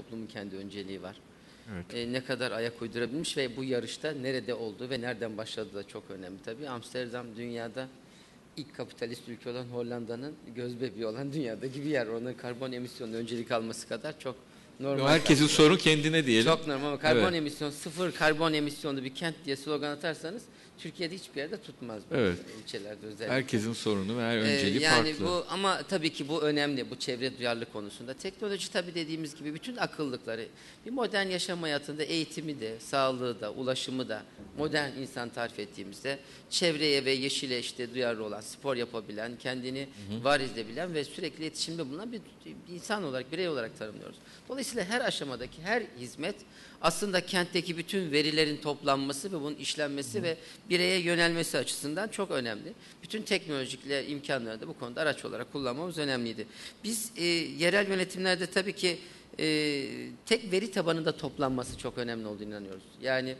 toplumun kendi önceliği var. Evet. E, ne kadar ayak uydurabilmiş ve bu yarışta nerede oldu ve nereden başladığı da çok önemli tabii. Amsterdam dünyada ilk kapitalist ülke olan Hollanda'nın göz bebeği olan dünyadaki bir yer. Onun karbon emisyonuna öncelik alması kadar çok normal. Herkesin sorun kendine diyelim. Çok normal ama karbon Evet. emisyon, sıfır karbon emisyonlu bir kent diye slogan atarsanız Türkiye'de hiçbir yerde tutmaz. bu Evet. ilçelerde özellikle. Herkesin sorunu ve her Ee, önceliği yani farklı. bu ama tabii ki bu önemli bu çevre duyarlılık konusunda. Teknoloji tabii dediğimiz gibi bütün akıllıkları bir modern yaşam hayatında eğitimi de, sağlığı da, ulaşımı da modern insan tarif ettiğimizde çevreye ve yeşile işte duyarlı olan, spor yapabilen, kendini var edebilen ve sürekli iletişimde bulunan bir, bir insan olarak, birey olarak tanımlıyoruz. Dolayısıyla her aşamadaki her hizmet aslında kentteki bütün verilerin toplanması ve bunun işlenmesi ve bireye yönelmesi açısından çok önemli. Bütün teknolojik imkanları da bu konuda araç olarak kullanmamız önemliydi. Biz e, yerel yönetimlerde tabii ki e, tek veri tabanında toplanması çok önemli olduğunu inanıyoruz. Yani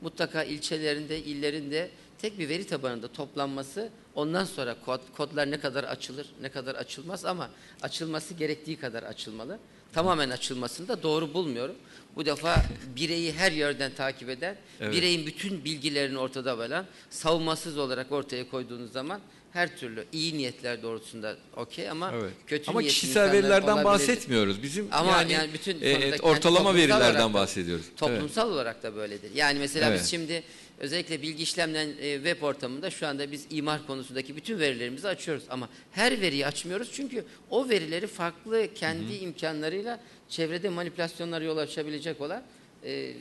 mutlaka ilçelerinde, illerinde tek bir veri tabanında toplanması ondan sonra kod, kodlar ne kadar açılır, ne kadar açılmaz ama açılması gerektiği kadar açılmalı. Tamamen açılmasını da doğru bulmuyorum. Bu defa bireyi her yerden takip eden, Evet. bireyin bütün bilgilerini ortada bulan, savunmasız olarak ortaya koyduğunuz zaman her türlü iyi niyetler doğrultusunda okey ama Evet. kötü Ama kişisel verilerden olabilir. bahsetmiyoruz. Bizim Ama yani, yani bütün e, evet, ortalama verilerden da- bahsediyoruz. Evet. Toplumsal olarak da böyledir. Yani mesela Evet. biz şimdi özellikle bilgi işlemlen e, web ortamında şu anda biz imar konusundaki bütün verilerimizi açıyoruz ama her veriyi açmıyoruz çünkü o verileri farklı kendi imkanlarıyla çevrede manipülasyonlara yol açabilecek olan e,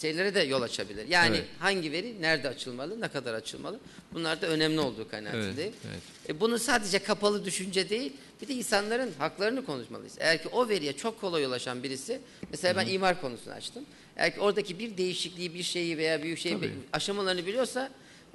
şeylere de yol açabilir. Yani Evet. hangi veri nerede açılmalı, ne kadar açılmalı? Bunlar da önemli olduğu kanaatindeyim. Evet, evet. E, bunu sadece kapalı düşünce değil, bir de insanların haklarını konuşmalıyız. Eğer ki o veriye çok kolay ulaşan birisi, mesela ben imar konusunu açtım. Ki oradaki bir değişikliği, bir şeyi veya bir şeyi Tabii. aşamalarını biliyorsa,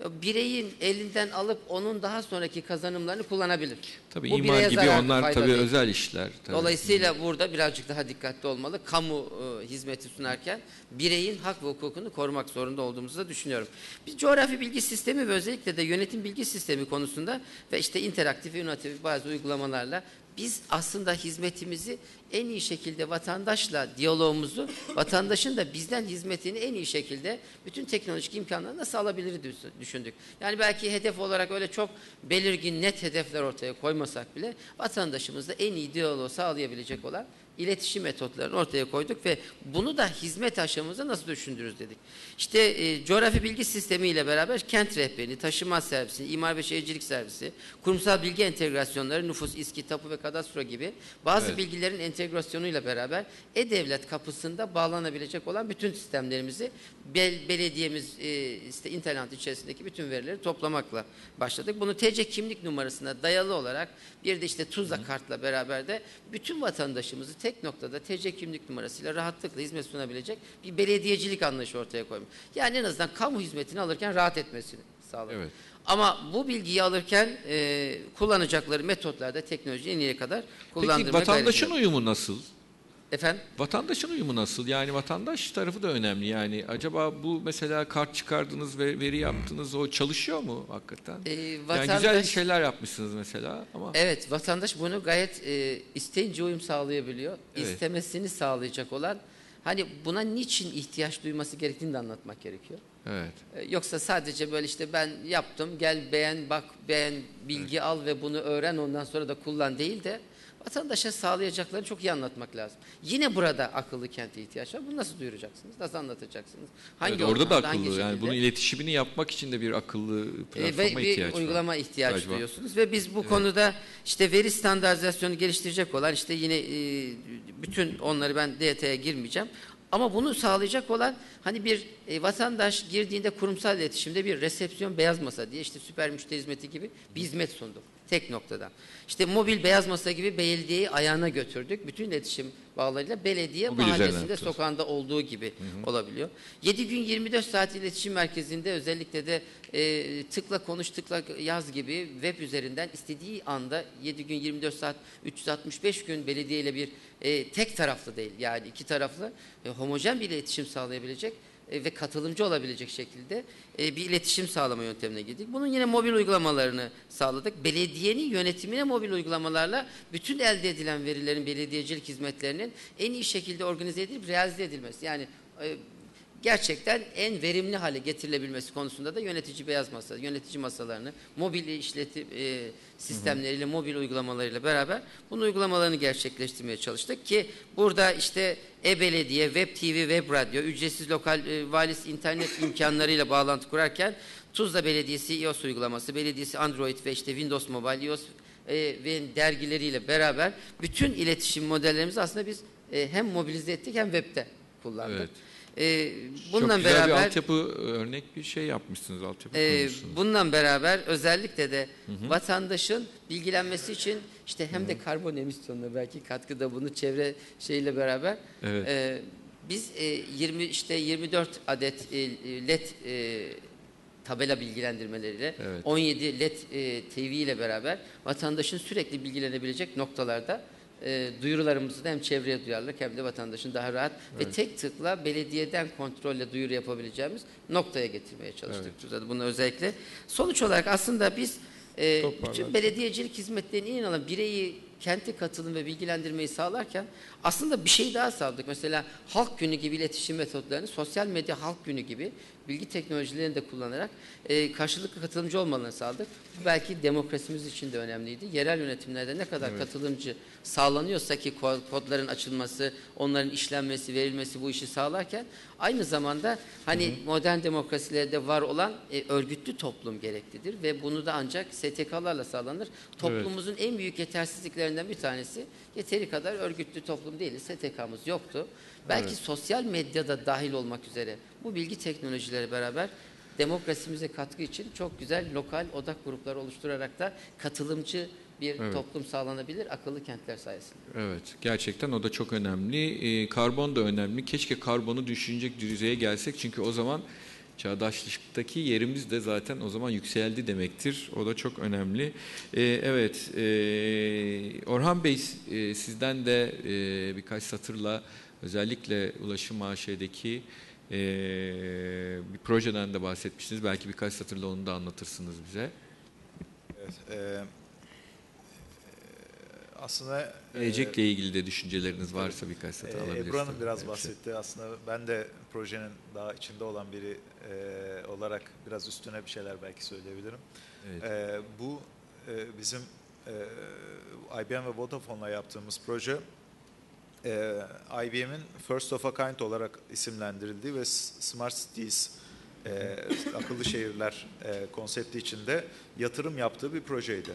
e, bireyin elinden alıp onun daha sonraki kazanımlarını kullanabilir. Tabii Bu imar gibi zarar, onlar tabii değil. özel işler. Tabii. Dolayısıyla burada birazcık daha dikkatli olmalı. Kamu e, hizmeti sunarken bireyin hak ve hukukunu korumak zorunda olduğumuzu da düşünüyorum. Biz coğrafi bilgi sistemi ve özellikle de yönetim bilgi sistemi konusunda ve işte interaktif ve inovatif bazı uygulamalarla biz aslında hizmetimizi en iyi şekilde vatandaşla diyalogumuzu, vatandaşın da bizden hizmetini en iyi şekilde bütün teknolojik imkanları nasıl alabilir düşündük. Yani belki hedef olarak öyle çok belirgin net hedefler ortaya koymasak bile vatandaşımızla en iyi diyaloğu sağlayabilecek olan iletişim metotlarını ortaya koyduk ve bunu da hizmet aşamamıza nasıl düşündürürüz dedik. İşte e, coğrafi bilgi sistemi ile beraber kent rehberini, taşıma servisi, imar ve şehircilik servisi, kurumsal bilgi entegrasyonları, nüfus, İSKİ, tapu ve kadastro gibi bazı Evet. bilgilerin entegrasyonuyla beraber e-devlet kapısında bağlanabilecek olan bütün sistemlerimizi bel, belediyemiz e, işte internet içerisindeki bütün verileri toplamakla başladık. Bunu TC kimlik numarasına dayalı olarak bir de işte Tuzla kartla beraber de bütün vatandaşımızı tek noktada TC kimlik numarasıyla rahatlıkla hizmet sunabilecek bir belediyecilik anlayışı ortaya koymuş. Yani en azından kamu hizmetini alırken rahat etmesini sağladık. Evet. Ama bu bilgiyi alırken e, kullanacakları metotlarda teknolojiyi en iyiye kadar kullandırmaya Peki vatandaşın uyumu nasıl? Efendim? Vatandaşın uyumu nasıl? Yani vatandaş tarafı da önemli. Yani acaba bu mesela kart çıkardınız ve veri yaptınız o çalışıyor mu hakikaten? E, Yani vatandaş, güzel şeyler yapmışsınız mesela ama Evet, vatandaş bunu gayet e, isteyince uyum sağlayabiliyor. Evet. İstemesini sağlayacak olan, hani buna niçin ihtiyaç duyması gerektiğini de anlatmak gerekiyor. evet. E, Yoksa sadece böyle işte ben yaptım, gel beğen, bak beğen, bilgi al ve bunu öğren ondan sonra da kullan değil de vatandaşa sağlayacaklarını çok iyi anlatmak lazım. Yine burada akıllı kente ihtiyaç var. Bunu nasıl duyuracaksınız? Nasıl anlatacaksınız? Hangi Evet, orada da hangi akıllı. Yani bunun iletişimini yapmak için de bir akıllı E, ve platforma bir ihtiyaç var. uygulama ihtiyaç İhtiyaç var. duyuyorsunuz ve biz bu konuda işte veri standartizasyonu geliştirecek olan işte yine e, bütün onları ben DT'ye girmeyeceğim. Ama bunu sağlayacak olan hani bir e, vatandaş girdiğinde kurumsal iletişimde bir resepsiyon beyaz masa diye işte süper müşteri hizmeti gibi bir hizmet sunduk tek noktada. İşte mobil beyaz masa gibi belediyeyi ayağına götürdük. Bütün iletişim bağlarıyla belediye Mobil mahallesinde sokağında olduğu gibi olabiliyor. 7 gün 24 saat iletişim merkezinde özellikle de e, tıkla konuş tıkla yaz gibi web üzerinden istediği anda 7 gün 24 saat 365 gün belediye ile bir e, tek taraflı değil yani iki taraflı e, homojen bir iletişim sağlayabilecek ve katılımcı olabilecek şekilde e, bir iletişim sağlama yöntemine girdik. Bunun yine mobil uygulamalarını sağladık. Belediyenin yönetimine mobil uygulamalarla bütün elde edilen verilerin belediyecilik hizmetlerinin en iyi şekilde organize edilip realize edilmesi. Yani e, gerçekten en verimli hale getirilebilmesi konusunda da yönetici beyaz masa, yönetici masalarını mobil işletim e, sistemleriyle, mobil uygulamalarıyla beraber bunun uygulamalarını gerçekleştirmeye çalıştık ki burada işte e-belediye, web TV, web radyo, ücretsiz lokal e, valis internet imkanlarıyla bağlantı kurarken Tuzla Belediyesi iOS uygulaması, belediyesi Android ve işte Windows Mobile, iOS e, ve dergileriyle beraber bütün iletişim modellerimizi aslında biz e, hem mobilize ettik hem webde kullandık. Evet. Ee, Çok bununla güzel bir beraber altyapı örnek bir şey yapmışsınız, altyapı e, bununla beraber özellikle de vatandaşın bilgilenmesi için işte hem de karbon emisyonuna belki katkıda bunu çevre şeyle beraber Evet. e, biz e, 20 işte 24 adet e, led e, tabela bilgilendirmeleriyle Evet. 17 led e, TV ile beraber vatandaşın sürekli bilgilenebilecek noktalarda e, duyurularımızı da hem çevreye duyarlılık hem de vatandaşın daha rahat ve tek tıkla belediyeden kontrolle duyuru yapabileceğimiz noktaya getirmeye çalıştık. Evet. Bunu özellikle. Sonuç olarak aslında biz e, bütün belediyecilik hizmetlerine iyi alan bireyi kente katılım ve bilgilendirmeyi sağlarken aslında bir şey daha sağladık. Mesela halk günü gibi iletişim metotlarını sosyal medya halk günü gibi bilgi teknolojilerini de kullanarak e, karşılıklı katılımcı olmalarını sağladık. Bu belki demokrasimiz için de önemliydi. Yerel yönetimlerde ne kadar katılımcı sağlanıyorsa ki ko- kodların açılması, onların işlenmesi, verilmesi bu işi sağlarken aynı zamanda hani modern demokrasilerde var olan e, örgütlü toplum gereklidir ve bunu da ancak STK'larla sağlanır. Toplumumuzun en büyük yetersizliklerinden bir tanesi yeteri kadar örgütlü toplum değiliz. STK'mız yoktu. Belki sosyal medyada dahil olmak üzere bu bilgi teknolojileri beraber demokrasimize katkı için çok güzel lokal odak grupları oluşturarak da katılımcı bir Evet. toplum sağlanabilir akıllı kentler sayesinde. Evet, gerçekten o da çok önemli. Ee, karbon da önemli. Keşke karbonu düşünecek düzeye gelsek çünkü o zaman çağdaşlıktaki yerimiz de zaten o zaman yükseldi demektir. O da çok önemli. Ee, evet, e, Orhan Bey e, sizden de e, birkaç satırla özellikle Ulaşım AŞ'deki e, bir projeden de bahsetmiştiniz. Belki birkaç satırla onu da anlatırsınız bize. Evet, e, aslında e, Gelecekle ilgili de düşünceleriniz varsa birkaç satır e, alabilirsiniz. Ebru Hanım biraz bahsetti. Aslında ben de projenin daha içinde olan biri e, olarak biraz üstüne bir şeyler belki söyleyebilirim. Evet. E, bu e, bizim e, IBM ve Vodafone'la yaptığımız proje e, IBM'in First of a Kind olarak isimlendirildiği ve Smart Cities e, akıllı şehirler e, konsepti içinde yatırım yaptığı bir projeydi.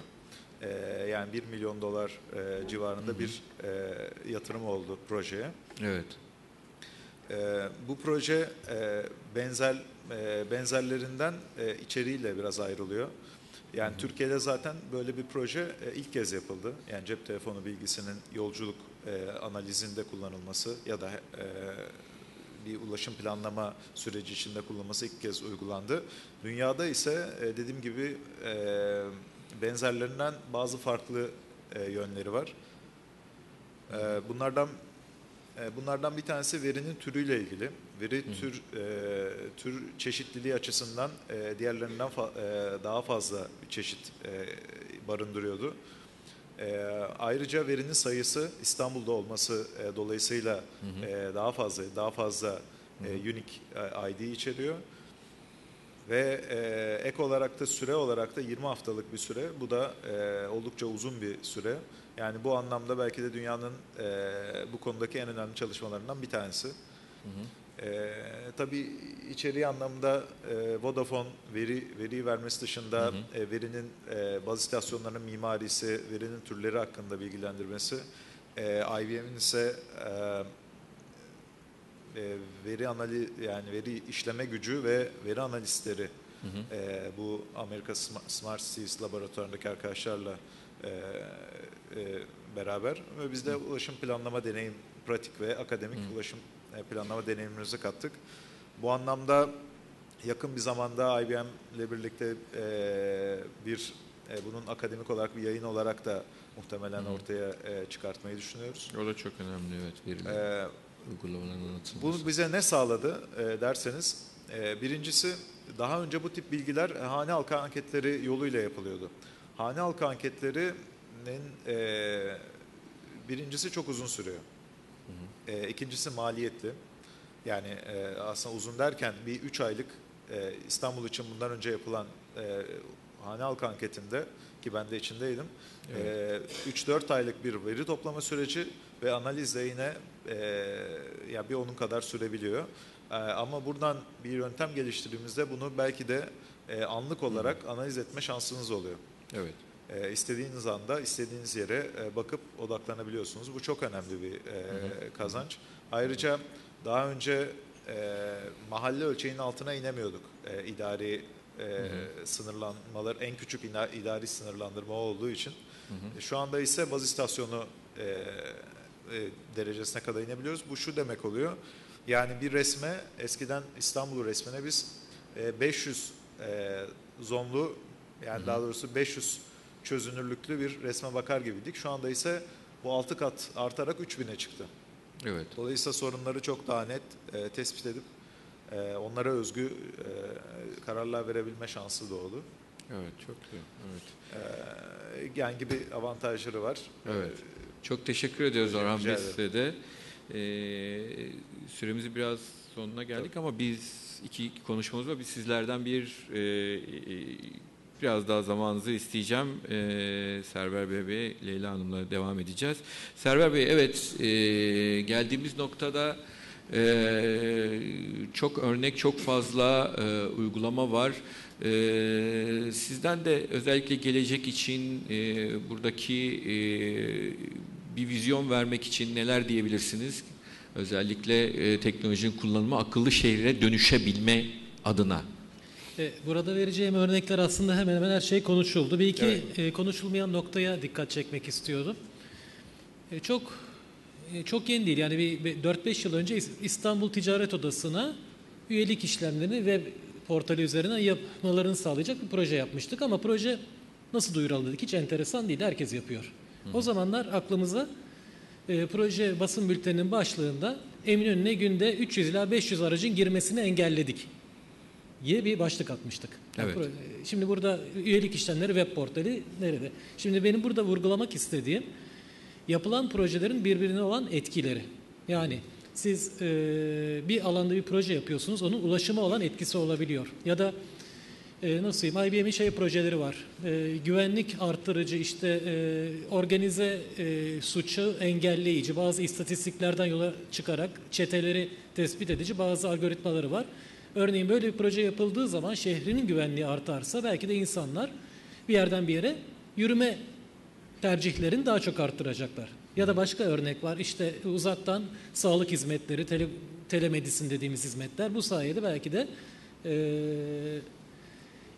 E, yani 1 milyon dolar e, civarında bir e, yatırım oldu projeye. Evet. Ee, bu proje e, benzer e, benzerlerinden e, içeriğiyle biraz ayrılıyor. Yani Türkiye'de zaten böyle bir proje e, ilk kez yapıldı. Yani cep telefonu bilgisinin yolculuk e, analizinde kullanılması ya da e, bir ulaşım planlama süreci içinde kullanılması ilk kez uygulandı. Dünyada ise e, dediğim gibi e, benzerlerinden bazı farklı e, yönleri var. E, bunlardan e, Bunlardan bir tanesi verinin türüyle ilgili. Veri tür e, tür çeşitliliği açısından e, diğerlerinden fa- e, daha fazla çeşit e, barındırıyordu. E, ayrıca verinin sayısı İstanbul'da olması e, dolayısıyla e, daha fazla daha fazla e, unique e, ID içeriyor. Ve e, ek olarak da süre olarak da 20 haftalık bir süre. Bu da e, oldukça uzun bir süre. Yani bu anlamda belki de dünyanın e, bu konudaki en önemli çalışmalarından bir tanesi. E, tabii içeriği anlamda e, Vodafone veri veriyi vermesi dışında e, verinin e, baz istasyonlarının mimarisi, verinin türleri hakkında bilgilendirmesi, e, IBM'in ise e, e, veri anali yani veri işleme gücü ve veri analistleri e, bu Amerika Sma- Smart Cities laboratuvarındaki arkadaşlarla e, e, beraber ve biz de ulaşım planlama deneyim pratik ve akademik ulaşım e, planlama deneyimimizi kattık. Bu anlamda yakın bir zamanda IBM ile birlikte e, bir e, bunun akademik olarak bir yayın olarak da muhtemelen ortaya e, çıkartmayı düşünüyoruz. O da çok önemli evet veriler. Ee, uygulamaların anlatılması. Bu bize ne sağladı e, derseniz, e, birincisi daha önce bu tip bilgiler e, hane halkı anketleri yoluyla yapılıyordu. Hane halkı anketlerinin e, birincisi çok uzun sürüyor. E, ikincisi maliyetli. Yani e, aslında uzun derken bir 3 aylık e, İstanbul için bundan önce yapılan e, hane halkı anketinde ki ben de içindeydim. E, 3-4 aylık bir veri toplama süreci ve analizle yine e, ya bir onun kadar sürebiliyor. E, ama buradan bir yöntem geliştirdiğimizde bunu belki de e, anlık olarak analiz etme şansınız oluyor. Evet. E, istediğiniz anda istediğiniz yere e, bakıp odaklanabiliyorsunuz. Bu çok önemli bir e, kazanç. Ayrıca daha önce e, mahalle ölçeğinin altına inemiyorduk. E, idari e, sınırlanmalar en küçük ina- idari sınırlandırma olduğu için. E, Şu anda ise baz istasyonu e, e, derecesine kadar inebiliyoruz. Bu şu demek oluyor. Yani bir resme eskiden İstanbul resmine biz e, 500 e, zonlu yani daha doğrusu 500 çözünürlüklü bir resme bakar gibiydik. Şu anda ise bu 6 kat artarak 3000'e çıktı. Evet. Dolayısıyla sorunları çok daha net e, tespit edip e, onlara özgü e, kararlar verebilme şansı doğdu. Evet, çok güzel. Evet. E, yani gibi avantajları var. Evet. Çok teşekkür ediyoruz Orhan Bey size de. Ee, süremizin biraz sonuna geldik ama biz iki konuşmamız var. Biz sizlerden bir e, e, biraz daha zamanınızı isteyeceğim. E, Server Bey ve Leyla Hanım'la devam edeceğiz. Server Bey evet e, geldiğimiz noktada e, çok örnek çok fazla e, uygulama var. E, sizden de özellikle gelecek için e, buradaki e, bir vizyon vermek için neler diyebilirsiniz? Özellikle e, teknolojinin kullanımı akıllı şehre dönüşebilme adına. Burada vereceğim örnekler aslında hemen hemen her şey konuşuldu. Bir iki Evet. e, konuşulmayan noktaya dikkat çekmek istiyordum. E, Çok e, çok yeni değil yani bir bir 4-5 yıl önce İs- İstanbul Ticaret Odası'na üyelik işlemlerini web portali üzerinden yapmalarını sağlayacak bir proje yapmıştık ama proje nasıl duyuralım dedik hiç enteresan değil herkes yapıyor. O zamanlar aklımıza e, proje basın bülteninin başlığında Eminönü'ne günde 300 ila 500 aracın girmesini engelledik diye bir başlık atmıştık. Evet. Şimdi burada üyelik işlemleri web portali nerede? Şimdi benim burada vurgulamak istediğim yapılan projelerin birbirine olan etkileri. Yani siz e, bir alanda bir proje yapıyorsunuz, onun ulaşıma olan etkisi olabiliyor. Ya da e, nasıl diyeyim, IBM'in şey projeleri var. E, güvenlik arttırıcı, işte e, organize e, suçu engelleyici, bazı istatistiklerden yola çıkarak çeteleri tespit edici bazı algoritmaları var. Örneğin böyle bir proje yapıldığı zaman şehrinin güvenliği artarsa belki de insanlar bir yerden bir yere yürüme tercihlerini daha çok arttıracaklar. Ya da başka örnek var işte uzaktan sağlık hizmetleri, tele, telemedisin dediğimiz hizmetler bu sayede belki de eee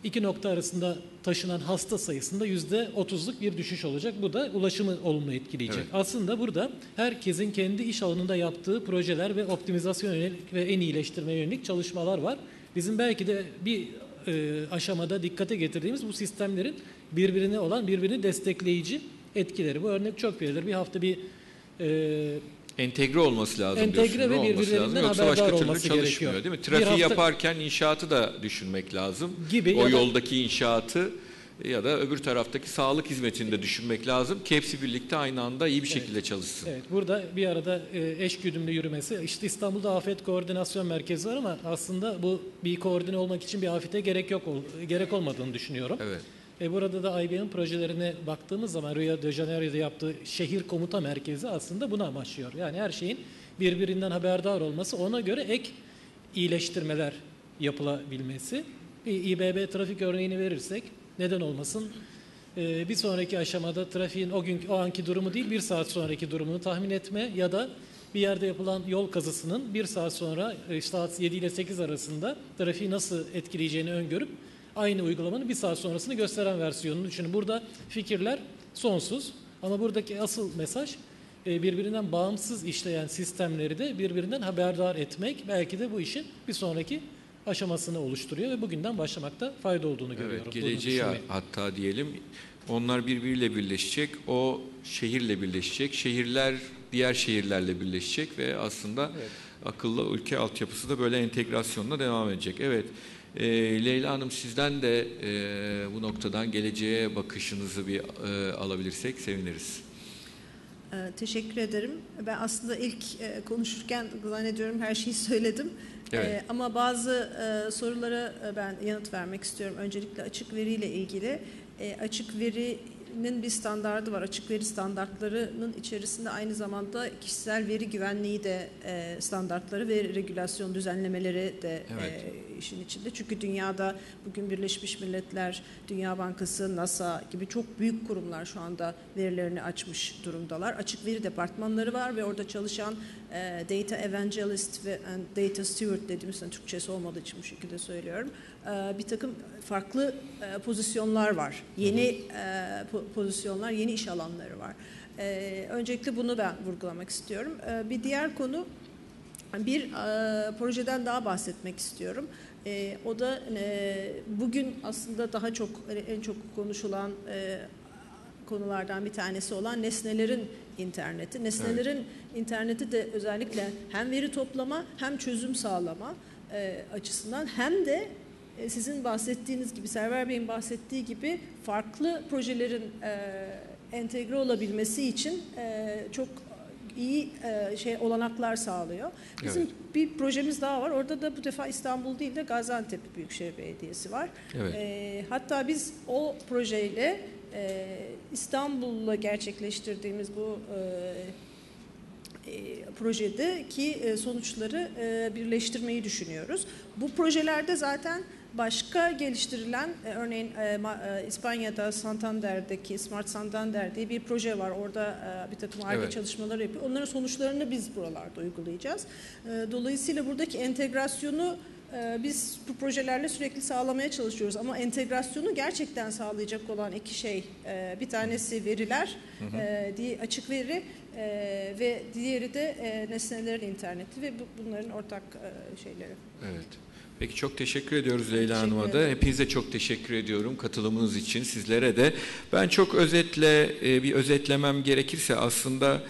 iki nokta arasında taşınan hasta sayısında yüzde otuzluk bir düşüş olacak. Bu da ulaşımı olumlu etkileyecek. Evet. Aslında burada herkesin kendi iş alanında yaptığı projeler ve optimizasyon yönelik ve en iyileştirme yönelik çalışmalar var. Bizim belki de bir e, aşamada dikkate getirdiğimiz bu sistemlerin birbirine olan birbirini destekleyici etkileri. Bu örnek çok verilir. Bir hafta bir e, Entegre olması lazım Entegre diyorsunuz. ve Ne olması birbirlerinden? Yoksa başka haberdar türlü olması çalışmıyor gerekiyor. değil mi? Trafiği hafta- yaparken inşaatı da düşünmek lazım. Gibi o ya da- yoldaki inşaatı ya da öbür taraftaki sağlık hizmetini de düşünmek lazım ki hepsi birlikte aynı anda iyi bir şekilde çalışsın. Evet, burada bir arada e, eş güdümlü yürümesi. İşte İstanbul'da afet koordinasyon merkezi var ama aslında bu bir koordine olmak için bir afete gerek yok gerek olmadığını düşünüyorum. Evet. E, burada da IBM projelerine baktığımız zaman Rio de Janeiro'da yaptığı şehir komuta merkezi aslında buna amaçlıyor. Yani her şeyin birbirinden haberdar olması, ona göre ek iyileştirmeler yapılabilmesi. Bir İBB trafik örneğini verirsek neden olmasın? E, bir sonraki aşamada trafiğin o günkü o anki durumu değil bir saat sonraki durumunu tahmin etme ya da bir yerde yapılan yol kazısının bir saat sonra e, saat 7 ile 8 arasında trafiği nasıl etkileyeceğini öngörüp aynı uygulamanın bir saat sonrasını gösteren versiyonunu düşünün. Burada fikirler sonsuz ama buradaki asıl mesaj e, birbirinden bağımsız işleyen sistemleri de birbirinden haberdar etmek belki de bu işin bir sonraki aşamasını oluşturuyor ve bugünden başlamakta fayda olduğunu görüyorum. Evet, Bunu geleceği hatta diyelim onlar birbiriyle birleşecek, o şehirle birleşecek. Şehirler diğer şehirlerle birleşecek ve aslında akıllı ülke altyapısı da böyle entegrasyonla devam edecek. Evet. E, Leyla Hanım sizden de e, bu noktadan geleceğe bakışınızı bir e, alabilirsek seviniriz. Ee, Teşekkür ederim. Ben aslında ilk e, konuşurken zannediyorum her şeyi söyledim. Evet. Ee, Ama bazı e, sorulara e, ben yanıt vermek istiyorum. Öncelikle açık veriyle ilgili. E, Açık verinin bir standardı var. Açık veri standartlarının içerisinde aynı zamanda kişisel veri güvenliği de e, standartları ve regülasyon düzenlemeleri de Evet. e, işin içinde. Çünkü dünyada bugün Birleşmiş Milletler, Dünya Bankası, NASA gibi çok büyük kurumlar şu anda verilerini açmış durumdalar. Açık veri departmanları var ve orada çalışan e, data evangelist ve and data steward dediğimiz hani Türkçesi olmadığı için bu şekilde söylüyorum. E, bir takım farklı e, pozisyonlar var. Yeni e, po- pozisyonlar, yeni iş alanları var. E, öncelikle bunu ben vurgulamak istiyorum. E, bir diğer konu bir e, projeden daha bahsetmek istiyorum. O da bugün aslında daha çok en çok konuşulan konulardan bir tanesi olan nesnelerin interneti. Nesnelerin interneti de özellikle hem veri toplama hem çözüm sağlama e, açısından hem de sizin bahsettiğiniz gibi Server Bey'in bahsettiği gibi farklı projelerin e, entegre olabilmesi için e, çok iyi e, şey olanaklar sağlıyor. Bizim Evet. bir projemiz daha var. Orada da bu defa İstanbul değil de Gaziantep Büyükşehir Belediyesi var. Evet. E, hatta biz o projeyle e, İstanbul'la gerçekleştirdiğimiz bu e, e, projedeki e, sonuçları e, birleştirmeyi düşünüyoruz. Bu projelerde zaten başka geliştirilen e, örneğin e, e, İspanya'da Santander'deki Smart Santander diye bir proje var. Orada e, bir takım ARGE Evet. çalışmaları yapıyor. Onların sonuçlarını biz buralarda uygulayacağız. E, Dolayısıyla buradaki entegrasyonu e, biz bu projelerle sürekli sağlamaya çalışıyoruz. Ama entegrasyonu gerçekten sağlayacak olan iki şey. e, Bir tanesi veriler, e, diye açık veri ve diğeri de nesnelerin interneti ve bu- bunların ortak şeyleri. Evet. Peki çok teşekkür ediyoruz Leyla Teşekkür Hanım'a da. Hepinize çok teşekkür ediyorum katılımınız için sizlere de. Ben çok özetle e, bir özetlemem gerekirse aslında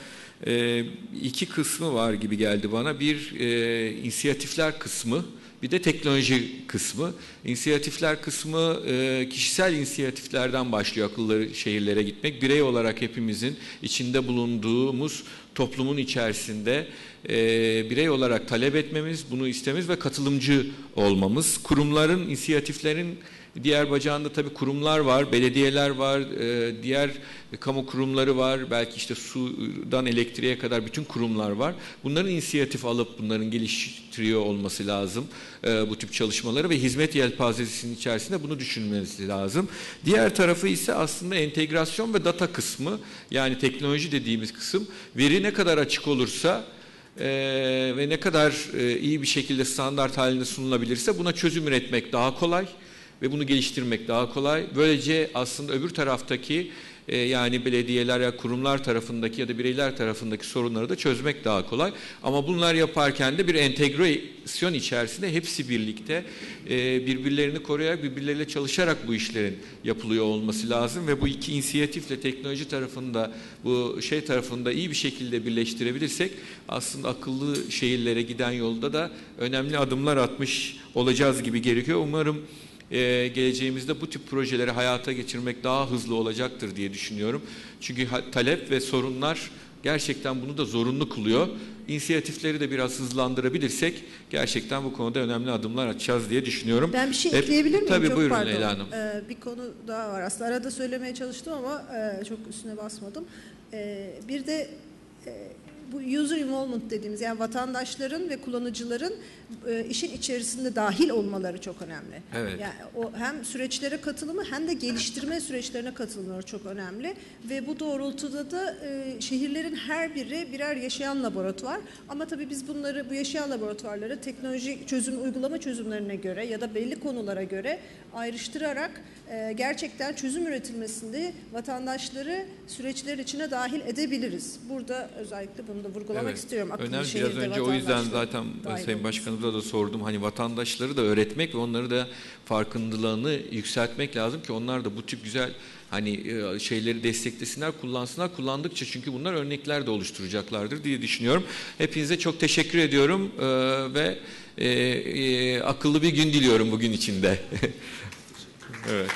e, iki kısmı var gibi geldi bana. Bir e, inisiyatifler kısmı, bir de teknoloji kısmı. İnisiyatifler kısmı e, kişisel inisiyatiflerden başlıyor akıllı şehirlere gitmek. Birey olarak hepimizin içinde bulunduğumuz toplumun içerisinde e, birey olarak talep etmemiz, bunu istememiz ve katılımcı olmamız. Kurumların, inisiyatiflerin diğer bacağında tabii kurumlar var, belediyeler var, e, diğer kamu kurumları var, belki işte sudan elektriğe kadar bütün kurumlar var. Bunların inisiyatif alıp bunların geliştiriyor olması lazım e, bu tip çalışmaları ve hizmet yelpazesinin içerisinde bunu düşünmesi lazım. Diğer tarafı ise aslında entegrasyon ve data kısmı yani teknoloji dediğimiz kısım veri ne kadar açık olursa e, ve ne kadar e, iyi bir şekilde standart halinde sunulabilirse buna çözüm üretmek daha kolay ve bunu geliştirmek daha kolay. Böylece aslında öbür taraftaki e, yani belediyeler ya kurumlar tarafındaki ya da bireyler tarafındaki sorunları da çözmek daha kolay. Ama bunlar yaparken de bir entegrasyon içerisinde hepsi birlikte e, birbirlerini koruyarak, birbirleriyle çalışarak bu işlerin yapılıyor olması lazım ve bu iki inisiyatifle teknoloji tarafında bu şey tarafında iyi bir şekilde birleştirebilirsek aslında akıllı şehirlere giden yolda da önemli adımlar atmış olacağız gibi gerekiyor. Umarım e, geleceğimizde bu tip projeleri hayata geçirmek daha hızlı olacaktır diye düşünüyorum. Çünkü talep ve sorunlar gerçekten bunu da zorunlu kılıyor. İnisiyatifleri de biraz hızlandırabilirsek gerçekten bu konuda önemli adımlar atacağız diye düşünüyorum. Ben bir şey ekleyebilir miyim? Tabii Çok buyurun pardon. Leyla Hanım. Ee, bir konu daha var. Aslında arada söylemeye çalıştım ama e, çok üstüne basmadım. Ee, bir de e, bu user involvement dediğimiz yani vatandaşların ve kullanıcıların e, işin içerisinde dahil olmaları çok önemli. Evet. Yani o hem süreçlere katılımı hem de geliştirme süreçlerine katılımları çok önemli ve bu doğrultuda da e, şehirlerin her biri birer yaşayan laboratuvar ama tabii biz bunları bu yaşayan laboratuvarları teknoloji çözüm uygulama çözümlerine göre ya da belli konulara göre ayrıştırarak e, gerçekten çözüm üretilmesinde vatandaşları süreçler içine dahil edebiliriz. Burada özellikle bunu Onu da vurgulamak Evet. istiyorum. Akıllı Önemli biraz önce o yüzden zaten Sayın olması. Başkanımıza da sordum. Hani vatandaşları da öğretmek ve onları da farkındalığını yükseltmek lazım ki onlar da bu tip güzel hani e, şeyleri desteklesinler, kullansınlar. Kullandıkça çünkü bunlar örnekler de oluşturacaklardır diye düşünüyorum. Hepinize çok teşekkür ediyorum e, ve e, e, akıllı bir gün diliyorum bugün içinde. evet.